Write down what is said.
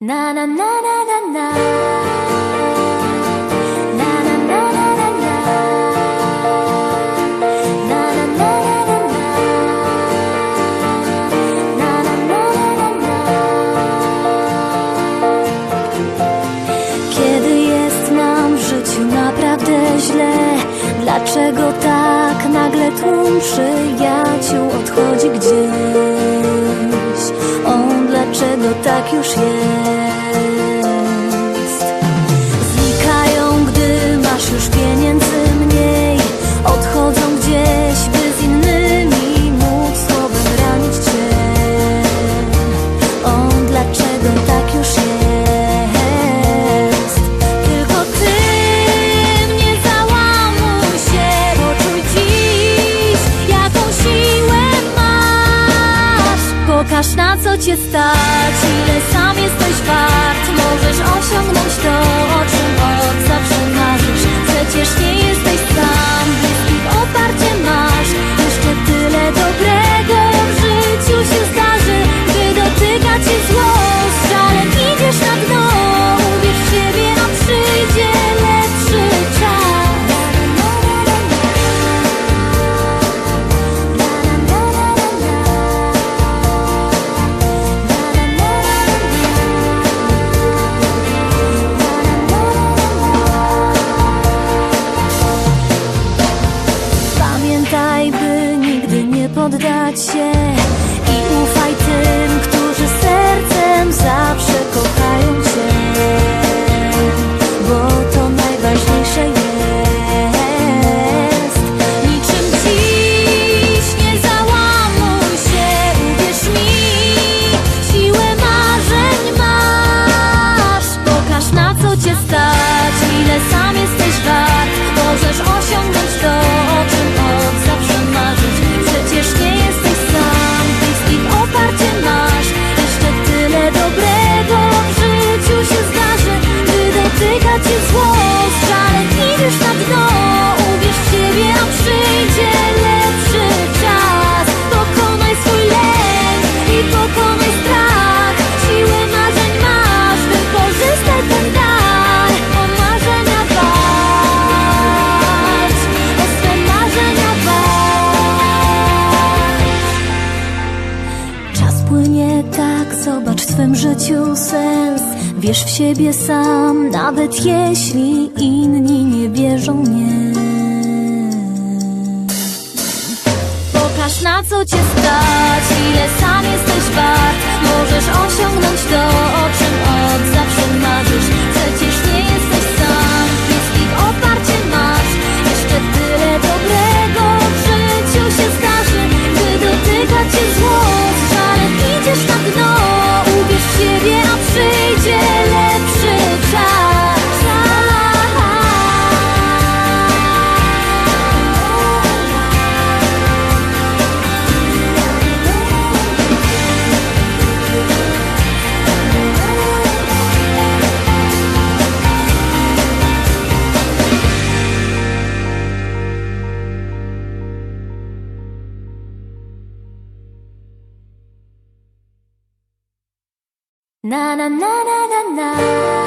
na na na na na na Dlaczego tak nagle tłum przyjaciół odchodzi gdzieś? On dlaczego tak już jest? Znikają, gdy masz już pieniędzy. cię stać, ile oddać się. nie tak, zobacz w swym życiu sens Wierz w siebie sam, nawet jeśli inni nie wierzą mnie. Pokaż na co cię na na na na na na.